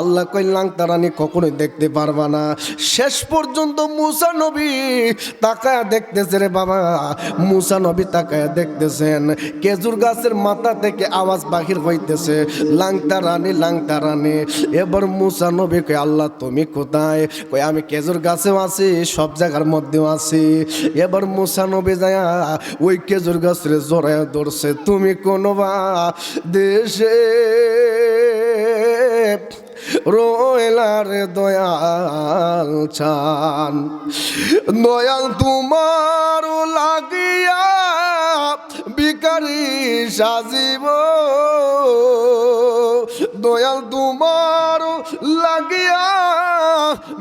আল্লাহ কই লাংতা রানী কখনোই দেখতে পারবা না। শেষ পর্যন্ত মুসা নবী তাকায় দেখতেছে রে বাবা। মুসা নবী তাকায় দেখতেছেন। খেজুর গাছের মাথা থেকে আওয়াজ বাহির হইতেছে। লাংতা রানী লাংতা রানী এবার মুসা নবী কই আল্লাহ, তুমি কোথায়? কই আমি খেজুর গাছেও আছি, সব জায়গার মধ্যেও আছি। এবার মুসা নবী যায় ওই খেজুর গাছের জোড়ায় ধরছে, তুমি কোনো বা দেশে রোয়েলার দয়াল চান। দয়াল তোমার লাগিয়া বিকারি সাজিব। দয়াল তোমার লাগিয়া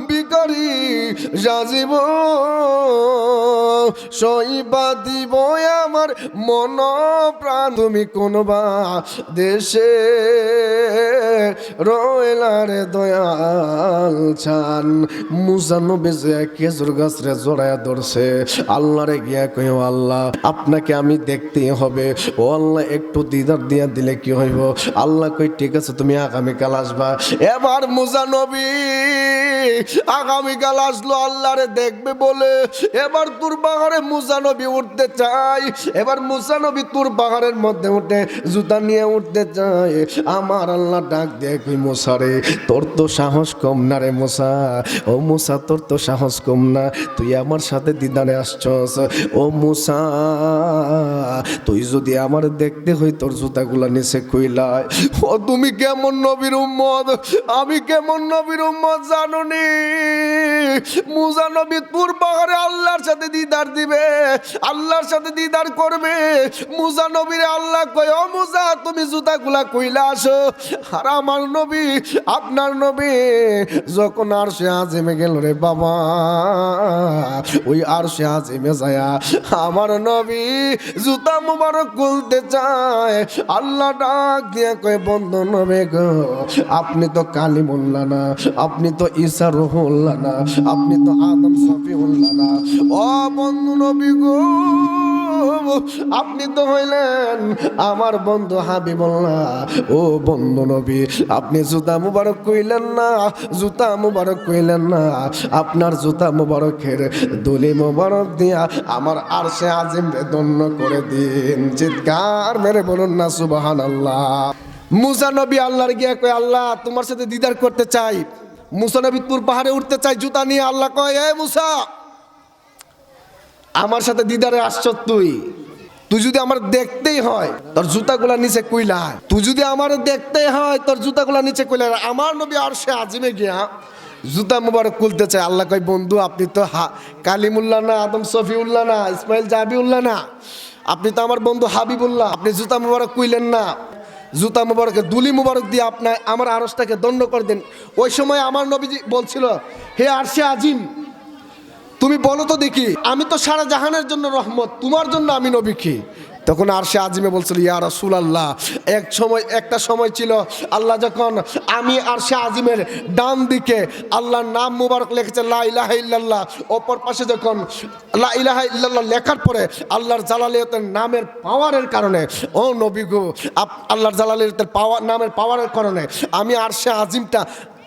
বিকারি সাজিব। সইবা দিব আমার মন প্রাণ তুমি কোনবা দেশে রয়েলারে দয়াল চান মুজানো বেজে খেজুর গাছ রে জড়ায় ধরছে, আল্লাহরে গিয়া কইও, আল্লাহ, আপনাকে আমি দেখতে হবে। ও আল্লাহ, একটু দিদার দিয়া দিলে কি হইব? আল্লাহ কই, ঠিক আছে, তুমি আগামীকাল আসবা। এবার মুজানবী আগামীকাল আসলো, আল্লাহরে দেখবে বলে। এবার তোর পাহাড়ে মুসানবী উঠতে চাই এবার মুসানবী তোর পাহাড়ের মধ্যে উঠে জুতা নিয়ে উঠতে চায়। আমার আল্লাহ ডাক কই মশারে তোর তো সাহস কম না রে মশা ও মুসা, তোর তো সাহস কম না। তুই আমার সাথে দিদারে আসছস। ও মুসা, তুই যদি আমার দেখতে হই, তোর জুতাগুলা নিচে কইলায় ও, তুমি কেমন নবীর উম্মত? আমি কেমন নবীর উম্মত জানো নি মুসা নবী তোর পাহাড়ে আল্লাহর সাথে দিদার দিবে, আল্লাহর সাথে দিদার করবে। মুসা নবীরে আল্লাহ কয়, ও মুসা তুমি জুতাগুলা কইলা আসো। আর আমার নবী, আপনার নবী, যখন আর সে আজিমে গেল রে বাবা, ওই আর সে আজিমে যায়া আমার নবী জুতা মুবারক খুলতে চায়। আল্লাহ ডাক দিয়ে কয়, বন্ধু নবে গো, আপনি তো কালী মোল্লা না আপনি তো ঈসা রহুল্লা না আপনি তো আদম সফিউল্লাহ না ও বন্ধু নবী গো। আপনি তো হইলেন আমার বন্ধু হাবি হাবিবুল্লাহ। ও বন্ধু নবী, আপনি জুতা মুবারক কইলেন না, জুতা মুবারক কইলেন না। আপনার জুতা মুবারকের দলি মুবারক দিয়া আমার আর সে আজিম ধন্য করে দিন। চিৎকার মেরে বলুন না সুবাহান আল্লাহ মুসা নবী আল্লাহর গিয়া কয়, আল্লাহ, তোমার সাথে দিদার করতে চাই। মুসা নবী তুর পাহাড়ে উঠতে চাই, জুতা নিয়ে আল্লাহ কয়, এ মুসা আমার সাথে দিদারে আসছ তুই। তুই যদি আমার দেখতেই হয়, তোর জুতাগুলা নিচে কইলা তুই যদি আমার দেখতেই হয়, তোর জুতাগুলা নিচে কইলা আমার নবী আর সে আজিমে গিয়া জুতা মুবারক খুলতে চায়। আল্লাহ কয়, বন্ধু, আপনি তো হা, কালিমুল্লাহ না, আদম সফিউল্লাহ না, ইসমাইল জাবিউল্লাহ না। আপনি তো আমার বন্ধু হাবিবুল্লাহ। আপনি জুতা মুবারক কইলেন না। জুতা মুবারকে দুলি মুবারক দিয়ে আপনার আমার আরসটাকে দণ্ড করে দেন। ওই সময় আমার নবীজি বলছিল, হে আরশে আজিম তুমি বলো তো দেখি। আমি তো সারা জাহানের জন্য রহমত, তোমার জন্য আমি নবী কি? তখন আর সে আজিমে বলছিল, ইয়া রসুল আল্লাহ এক সময়, একটা সময় ছিল, আল্লাহ যখন আমি আর সে আজিমের ডান দিকে আল্লাহর নাম মুবারক লিখেছে, লা ইলাহা ইল্লাল্লাহ। অপর পাশে যখন লা ইলাহা ইল্লাল্লাহ লেখার পরে আল্লাহর জালালিয়তের নামের পাওয়ারের কারণে, ও নবী গো আল্লাহর জালালিয়তের পাওয়ার নামের পাওয়ারের কারণে আমি আর সে আজিমটা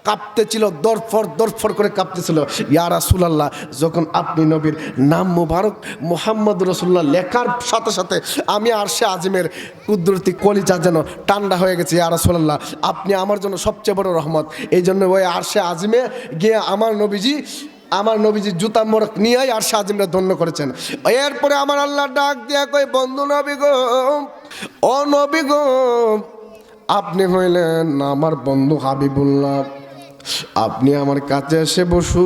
কাঁপতেছিল, দরফর দরফর করে কাঁপতেছিল। ইয়া রাসুলাল্লাহ, যখন আপনি নবীর নাম মুবারক মোহাম্মদ রসুল্লাহ লেখার সাথে সাথে আমি আর সে আজিমের কুদরতি কলিজা যেন ঠান্ডা হয়ে গেছে, ইয়া রাসুলাল্লাহ, আপনি আমার জন্য সবচেয়ে বড় রহমত। এই জন্য ওই আর সে আজিমে গিয়ে আমার নবীজি আমার নবীজি জুতা মোরক নিয়ে আর সে আজিমরা ধন্য করেছেন। এরপরে আমার আল্লাহ ডাক দিয়া কই বন্ধু নবী গো, ও নবী গো, আপনি হইলেন আমার বন্ধু হাবিবুল্লাহ। আপনি আমার কাছে এসে বসুন।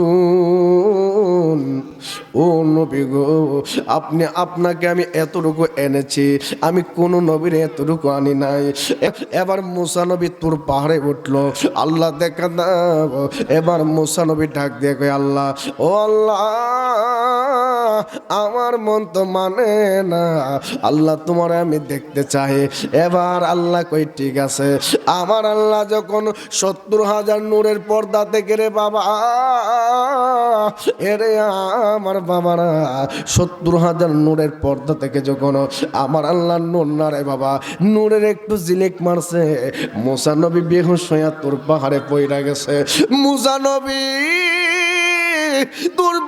ও নবী গো, আপনি, আপনাকে আমি এতটুকু এনেছি, আমি কোন নবীর এতটুকু আনি নাই। এবার মুসা নবী তোর পাহাড়ে উঠল, আল্লাহ দেখা দাও এবার মুসা নবী ডাক দিয়ে কয়, আল্লাহ, ও আল্লাহ, আমার মন তো মানে না। আল্লাহ, তোমার আমি দেখতে চাই। এবার আল্লাহ কই ঠিক আছে। আমার আল্লাহ যখন সত্তর হাজার নূরের পর্দা থেকে রে বাবা এরে আমার বাবারা, সত্তর হাজার নূরের পর্দা থেকে যখন আমার আল্লাহ নূর না রে বাবা, নূরের একটু জিলেক মারছে মুসানবী বেহুশ হইয়া তোর পাহাড়ে পইরা গেছে। মুসা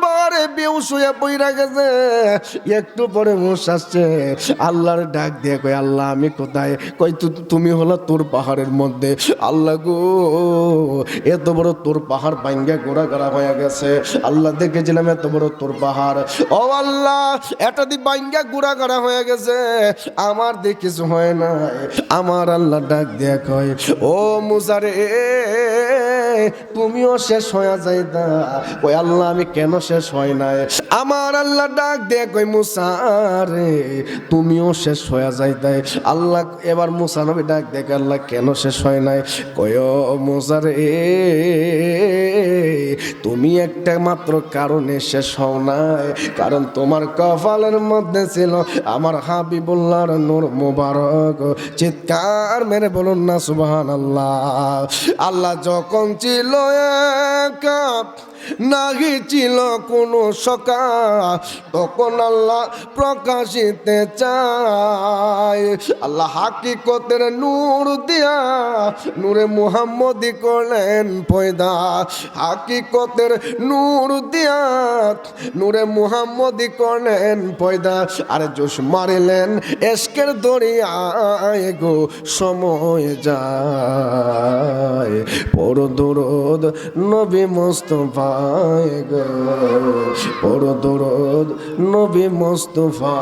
পাহাড়ে বেহুশ হইয়া পইরা গেছে। একটু পরে মুস আসছে। আল্লাহর ডাক দিয়ে কই আল্লাহ, আমি কোথায়? কই তুমি হলো তোর পাহাড়ের মধ্যে। আল্লাহ গো, এত বড় তোর পাহাড় ভাঙ্গা গোড়া গোড়া হয়ে গেছে। আল্লাহ দেখেছিলাম এত বড় তোর পাহাড়। ও আল্লাহ, এটা দি ভাঙ্গা গোড়া গোড়া হয়ে গেছে। আমার দিয়ে কিছু হয় না আমার আল্লাহ ডাক দিয়ে কয়, ও মুসারে তুমিও শেষ হয়ে যাইতা ওই আল্লাহ, আমি কেন শেষ হয় নাই? আমার আল্লাহ ডাক দিয়ে কই মুসা রে, তুমিও শেষ হয়ে যাইতাই আল্লাহ, এবার মুসা নবী ডাক দেখে আল্লাহ, কেন শেষ হয় নাই? কয় মুসা রে, তুমি একটা মাত্র কারণে শেষ হও নাই। কারণ তোমার কপালের মধ্যে ছিল আমার হাবিবুল্লাহর নূর মুবারক। চিৎকার মেরে বলুন না সুবহান আল্লাহ আল্লাহ যখন ছিল একা নাহি ছিল কোনো সকা। তখন আল্লাহ প্রকাশিতে চায়। আল্লাহ হাকিকতের নূর দিয়া নূরে মুহাম্মদি করলেন পয়দা। হাকিকতের নূর দিয়া নূরে মুহাম্মদি করলেন পয়দা। আর জোশ মারিলেন এসকের দরিয়ায় গো, সময় যায়। পড় দরদ নবী মোস্তফায় গো পড় দরদ নবী মোস্তফা